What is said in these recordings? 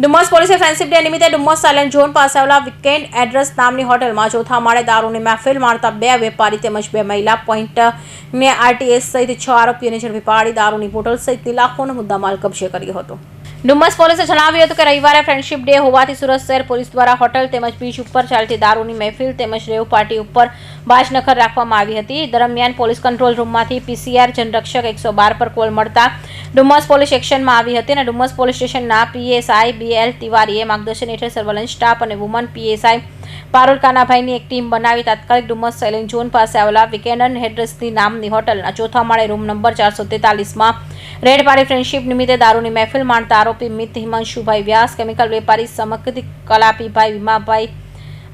ડુમસ પોલીસે friendship day નિમિત્તે Dumas silent zone પાસે આવેલા વીકેન્ડ એડ્રેસ નામની હોટલમાં ચોથા માળે દારૂની મહેફિલ મારતા બે વેપારી તેમજ બે મહિલા પોઈન્ટ ને આરટીએસ સહિત છ આરોપીઓને ઝડપી પાડી દારૂની બોટલ સહિત લાખોનો મુદ્દામાલ કબજે કર્યો હતો. ડુમ્મસ પોલીસે જણાવ્યું હતું કે રવિવારે ફ્રેન્ડશિપ ડે હોવાથી સુરત શહેર પોલીસ દ્વારા હોટલ તેમજ બીચ ઉપર ચાલતી દારૂની મહેફિલ તેમજ રેવ પાર્ટી ઉપર બાજનખર રાખવામાં આવી હતી. દરમિયાન પોલીસ કંટ્રોલ રૂમમાંથી પીસીઆર જનરક્ષક એકસો બાર પર કોલ મળતા ડુમસ પોલીસ એક્શનમાં આવી હતી અને ડુમસ પોલીસ સ્ટેશનના પીએસઆઈ બીએલ તિવારીએ માર્ગદર્શન હેઠળ સર્વેલન્સ સ્ટાફ અને વુમન પીએસઆઈ પારુલ કાનાભાઈની એક ટીમ બનાવી તાત્કાલિક ડુમસ સેલિંગ ઝોન પાસે આવેલા વિકેનન હેડ્રેસની નામની હોટલના ચોથા માળે રૂમ નંબર ચારસો તેતાલીસમાં રેડ પાડી ફ્રેન્ડશિપ નિમિત્તે દારૂની મહેફિલ માણતા આરોપી મિત હિમાંશુભાઈ વ્યાસ, કેમિકલ વેપારી સમકતી કલાપીભાઈ વિમાભાઈ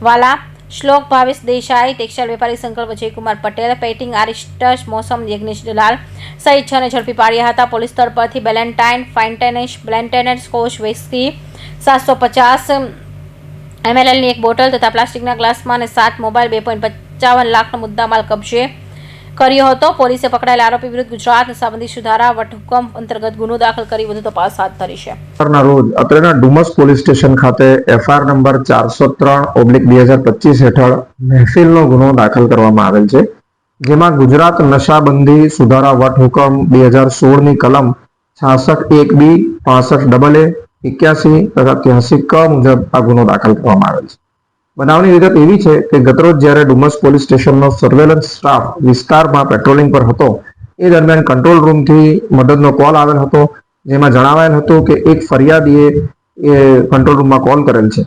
વાલા શ્લોક ભાવેશ દેસાઈ, ટેક્સટાઇલ વેપારી સંકલ્પ વિજયકુમાર પટેલ પેટિંગ આરિસ્ટસ મોસમ યજ્ઞેશ દલાલ સહિત છને ઝડપી પાડ્યા હતા. પોલીસ સ્થળ પરથી બેલેન્ટાઇન ફાઇન્ટેનેશ બ્લેન્ટેનેટ સ્કોચ વેસ્કી સાતસો પચાસ એમએલએલની એક બોટલ તથા પ્લાસ્ટિકના ગ્લાસમાં અને સાત મોબાઈલ બે પોઈન્ટ પચાવન લાખનો મુદ્દામાલ કબજે કર્યો હતો. પોલીસે પકડાયેલા આરોપી વિરુદ્ધ ગુજરાત નશાબંધી સુધારા વટહુકમ અંતર્ગત ગુનો દાખલ કરી વધુ તપાસ હાથ ધરી છે. રોજ અત્રેના ડુમસ પોલીસ સ્ટેશન ખાતે એફઆર નંબર ચારસો ત્રણ ઓબ્લિક બે હજાર પચીસ હેઠળ મહેફિલનો ગુનો દાખલ કરવામાં આવેલ છે, જેમાં ગુજરાત નશાબંધી સુધારા વટહુકમ બે હજાર સોળની કલમ છાસઠ એક બી, પાસઠ ડબલ એ, એક્યાસી તથા ત્યાસી ક મુજબ આ ગુનો દાખલ કરવામાં આવેલ છે. બનાવની વિગત એવી છે કે ગતરોજ જ્યારે ડુમસ પોલીસ સ્ટેશનનો સર્વેલન્સ સ્ટાફ વિસ્તારમાં પેટ્રોલિંગ પર હતો, એ દરમિયાન કંટ્રોલ રૂમથી મદદનો કોલ આવેલ હતો, જેમાં જણાવાયેલ હતું કે એક ફરિયાદીએ એ કંટ્રોલ રૂમમાં કોલ કરેલ છે.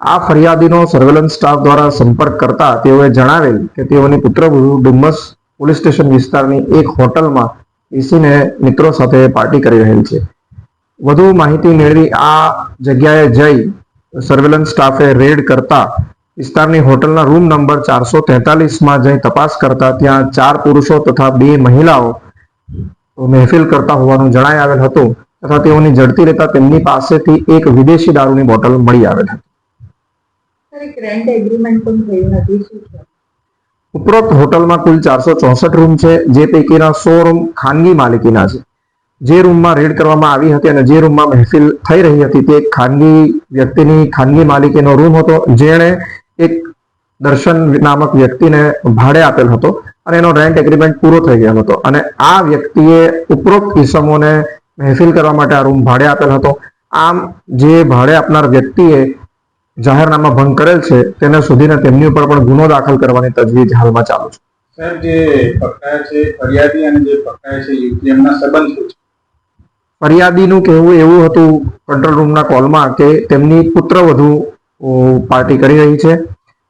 આ ફરિયાદીનો સર્વેલન્સ સ્ટાફ દ્વારા સંપર્ક કરતા તેઓએ જણાવેલ કે તેઓની પુત્રવધુ ડુમસ પોલીસ સ્ટેશન વિસ્તારની એક હોટલમાં બેસીને મિત્રો સાથે પાર્ટી કરી રહેલ છે. વધુ માહિતી મેળવી આ જગ્યાએ જઈ સર્વેલન્સ સ્ટાફે રેડ કરતા વિસ્તારની હોટલના રૂમ નંબર ચારસો તેતાલીસમાં જઈ તપાસ કરતા ત્યાં ચાર પુરુષો તથા બે મહિલાઓ મહેફિલ કરતા હોવાનું જણાઈ આવેલ હતું તથા તેઓની જડતી રહેતા તેમની પાસેથી એક વિદેશી દારૂની બોટલ મળી આવેલ હતી. ઉપરોક્ત હોટલમાં કુલ ચારસો ચોસઠ રૂમ છે જે પૈકીના સો રૂમ ખાનગી માલિકીના છે. જે રૂમમાં રેડ કરવામાં આવી હતી અને જે રૂમમાં મહેફિલ થઈ રહી હતી તે ખાનગી વ્યક્તિની ખાનગી માલિકીનો રૂમ હતો. જેણે એક દર્શન નામક વ્યક્તિને ભાડે આપેલ હતો અને એનો રેન્ટ એગ્રીમેન્ટ પૂરો થઈ ગયો હતો. અને આ વ્યક્તિએ ઉપરોક્ત ઇસમોને મહેફિલ કરવા માટે આ રૂમ ભાડે આપેલ હતો. આમ જે ભાડે આપનાર વ્યક્તિએ જાહેરનામા ભંગ કરેલ છે તેને શોધીને તેમની ઉપર પણ ગુનો દાખલ કરવાની તજવીજ હાલમાં ચાલુ છે. સાહેબ જે પકડાયા છે ફરિયાદી અને જે પકડાયા છે યુવતી એમના છે? ફરિયાદીનું કહેવું એવું હતું કંટ્રોલ રૂમના કોલમાં કે તેમની પુત્રવધુ વધુ પાર્ટી કરી રહી છે.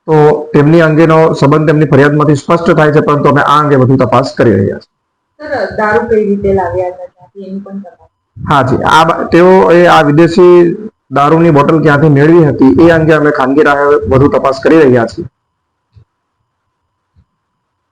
તો તેમની અંગેનો સંબંધ તેમની ફરિયાદમાંથી સ્પષ્ટ થાય છે પરંતુ અમે આ અંગે વધુ તપાસ કરી રહ્યા છીએ. દારૂ કઈ રીતે લાવ્યા હતા? એની પણ તપાસ. હા જી આ બા- એ આ વિદેશી દારૂની બોટલ ક્યાંથી મેળવી હતી એ અંગે અમે ખાનગી રાહે વધુ તપાસ કરી રહ્યા છીએ.